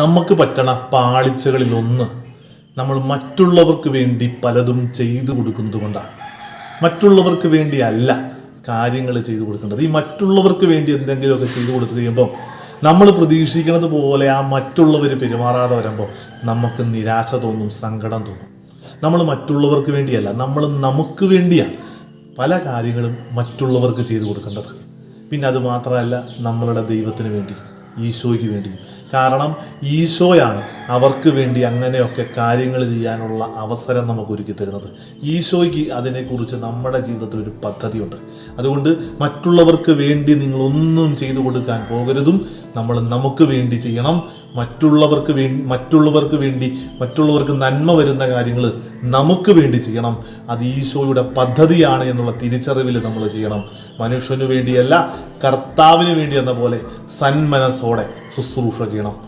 നമുക്ക് പറ്റണ പാളിച്ചകളിൽ ഒന്ന് നമ്മൾ മറ്റുള്ളവർക്ക് വേണ്ടി പലതും ചെയ്തു കൊടുക്കുന്നത് കൊണ്ടാണ് മറ്റുള്ളവർക്ക് വേണ്ടി അല്ല കാര്യങ്ങൾ ചെയ്തു കൊടുക്കേണ്ടത്. ഈ മറ്റുള്ളവർക്ക് വേണ്ടി എന്തെങ്കിലുമൊക്കെ ചെയ്തു കൊടുത്തു കഴിയുമ്പോൾ നമ്മൾ പ്രതീക്ഷിക്കുന്നത് പോലെ ആ മറ്റുള്ളവർ പെരുമാറാതെ വരുമ്പോൾ നമുക്ക് നിരാശ തോന്നും സങ്കടം തോന്നും. നമ്മൾ മറ്റുള്ളവർക്ക് വേണ്ടിയല്ല നമ്മൾ നമുക്ക് വേണ്ടിയാണ് പല കാര്യങ്ങളും മറ്റുള്ളവർക്ക് ചെയ്തു കൊടുക്കേണ്ടത്. പിന്നെ അത് മാത്രമല്ല നമ്മളുടെ ദൈവത്തിന് വേണ്ടി. ഈശോയ്ക്ക് വേണ്ടി. കാരണം ഈശോയാണ് അവർക്ക് വേണ്ടി അങ്ങനെയൊക്കെ കാര്യങ്ങൾ ചെയ്യാനുള്ള അവസരം നമുക്ക് ഒരുക്കി തരുന്നത്. ഈശോയ്ക്ക് അതിനെക്കുറിച്ച് നമ്മുടെ ജീവിതത്തിൽ ഒരു പദ്ധതിയുണ്ട്. അതുകൊണ്ട് മറ്റുള്ളവർക്ക് വേണ്ടി നിങ്ങളൊന്നും ചെയ്തു കൊടുക്കാൻ പോകരുതും. നമ്മൾ നമുക്ക് വേണ്ടി ചെയ്യണം. മറ്റുള്ളവർക്ക് വേണ്ടി മറ്റുള്ളവർക്ക് വേണ്ടി മറ്റുള്ളവർക്ക് നന്മ വരുന്ന കാര്യങ്ങൾ നമുക്ക് വേണ്ടി ചെയ്യണം. അത് ഈശോയുടെ പദ്ധതിയാണ് എന്നുള്ള തിരിച്ചറിവിൽ നമ്മൾ ചെയ്യണം. മനുഷ്യനു വേണ്ടിയല്ല കർത്താവിന് വേണ്ടി എന്ന പോലെ സന്മനസ്സോടെ ശുശ്രൂഷ ചെയ്യണം.